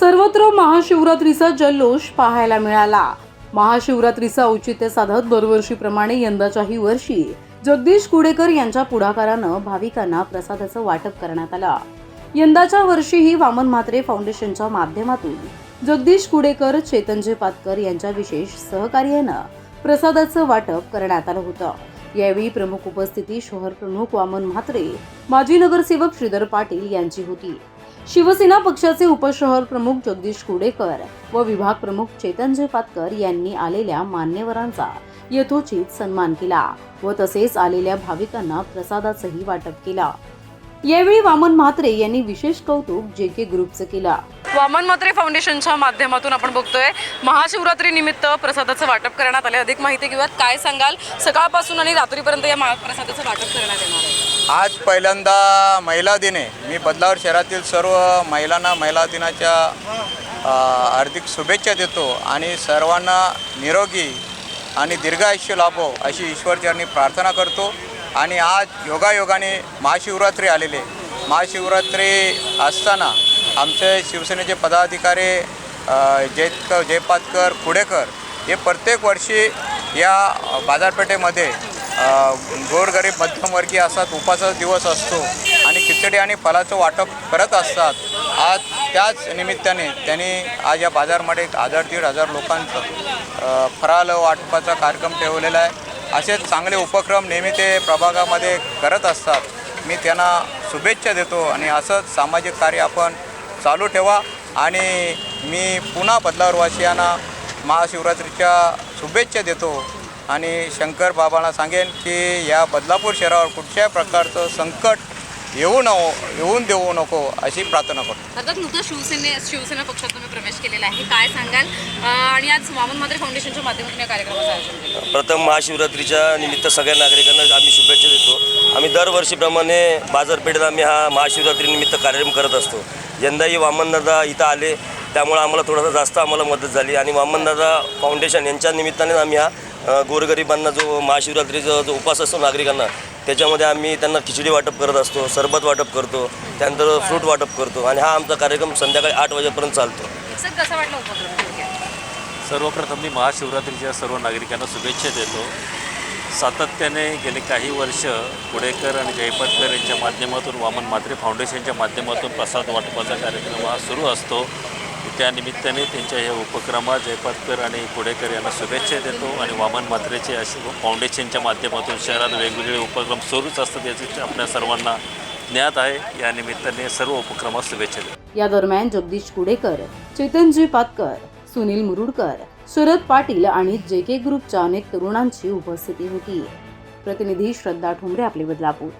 सर्वत्र महाशिवरात्रीचा जल्लोष पाहायला मिळाला. महाशिवरात्रीचं औचित्य साधत दरवर्षीप्रमाणे यंदाच्याही वर्षी जगदीश कुडेकर यांच्या पुढाकारानं भाविकांना प्रसादाचं वाटप करण्यात आलं. यंदाच्या वर्षीही वामन म्हात्रे फाउंडेशनच्या माध्यमातून जगदीश कुडेकर चेतनजय पातकर यांच्या विशेष सहकार्यानं प्रसादाचं वाटप करण्यात आलं होतं. यावेळी प्रमुख उपस्थिती शहर प्रमुख वामन म्हात्रे माजी नगरसेवक श्रीधर पाटील यांची होती. शिवसेना पक्षाचे उपशहर प्रमुख जगदीश कुडेकर व विभाग प्रमुख चेतनजय पातकर यांनी आलेल्या मान्यवरांचा यथोचित सन्मान केला व तसेच आलेल्या भाविकांना प्रसादाचंही वाटप केला. यावेळी वामन म्हात्रे यांनी विशेष कौतुक जे के ग्रुपचं केलं. वामन म्हात्रे फाउंडेशनच्या माध्यमातून आपण बघतोय महाशिवरात्री निमित्त प्रसादाचं वाटप करण्यात आले अधिक माहिती घेऊयात काय सांगाल? सकाळपासून आणि रात्रीपर्यंत या महा- प्रसादाचं वाटप करण्यात येणार आहे. आज पहिल्यांदा महिला दिने. मी बदलावर शहरातील सर्व महिलांना महिला दिनाच्या हार्दिक शुभेच्छा देतो आणि सर्वांना निरोगी आणि दीर्घायुष्य लाभो अशी ईश्वरचरणी प्रार्थना करतो. आणि आज योगायोगाने महाशिवरात्री आलेले महाशिवरात्री असताना आमचे शिवसेनेचे पदाधिकारी अ, जयत जयपातकर कुडेकर हे प्रत्येक वर्षी या बाजारपेठेमध्ये गोरगरीब मध्यमवर्गीय असतात उपाचा दिवस असतो आणि खिचडी आणि फलाचं वाटप करत असतात. आज त्याच निमित्ताने त्यांनी आज या बाजारमध्ये एक हजार दीड हजार लोकांचं फराल फराळ वाटपाचा कार्यक्रम ठेवलेला आहे. असे चांगले उपक्रम नेहमी ते प्रभागामध्ये करत असतात. मी त्यांना शुभेच्छा देतो आणि असंच सामाजिक कार्य आपण चालू ठेवा आणि मी पुन्हा बदलावरवासियांना महाशिवरात्रीच्या शुभेच्छा देतो. आणि शंकर बाबांना सांगेन की या बदलापूर शहरावर कुठल्याही प्रकारचं संकट येऊ न येऊन देऊ नको अशी प्रार्थना करतो. अर्थात नुकतं शिवसेने शिवसेना पक्षात तुम्ही प्रवेश केलेला आहे. काय सांगाल? आणि आज वामन म्हात्रे फाउंडेशनच्या माध्यमातून या कार्यक्रमाचं आयोजन केलं. प्रथम महाशिवरात्रीच्या निमित्त सगळ्या नागरिकांना आम्ही शुभेच्छा देतो. आम्ही दरवर्षीप्रमाणे बाजारपेठेत आम्ही हा महाशिवरात्री निमित्त कार्यक्रम करत असतो. यंदाही वामनदादा इथं आले त्यामुळं आम्हाला थोडासा जास्त आम्हाला मदत झाली. आणि वामनदादा फाउंडेशन यांच्या निमित्ताने आम्ही हा गोरगरिबांना जो महाशिवरात्रीचा जो उपास असतो नागरिकांना त्याच्यामध्ये आम्ही त्यांना खिचडी वाटप करत असतो सरबत वाटप करतो त्यानंतर फ्रूट वाटप करतो आणि हा आमचा कार्यक्रम संध्याकाळी आठ वाजेपर्यंत चालतो. सर कसं वाटलं उपक्रम? थोडक्यात? सर्वप्रथम मी महाशिवरात्रीच्या सर्व नागरिकांना शुभेच्छा देतो. सातत्याने गेले काही वर्ष कुडेकर आणि जयपतकर यांच्या माध्यमातून वामन म्हात्रे फाउंडेशनच्या माध्यमातून प्रसाद वाटपाचा कार्यक्रम हा सुरू असतो. त्यानिमित्ताने त्यांच्या या उपक्रमात जयपातकर आणि कुडेकर यांना शुभेच्छा देतो आणि वामन मात्रेचे असे फाउंडेशनच्या माध्यमातून शहरात वेगवेगळे उपक्रम सुरूच असतात याचे आपल्या सर्वांना ज्ञात आहे. या निमित्ताने सर्व उपक्रमात शुभेच्छा देतो. या दरम्यान जगदीश कुडेकर चेतनजी पातकर सुनील मुरुडकर शरद पाटील आणि जे के ग्रुपच्या अनेक तरुणांची उपस्थिती होती. प्रतिनिधी श्रद्धा ठोंबरे आपले बदलापूर.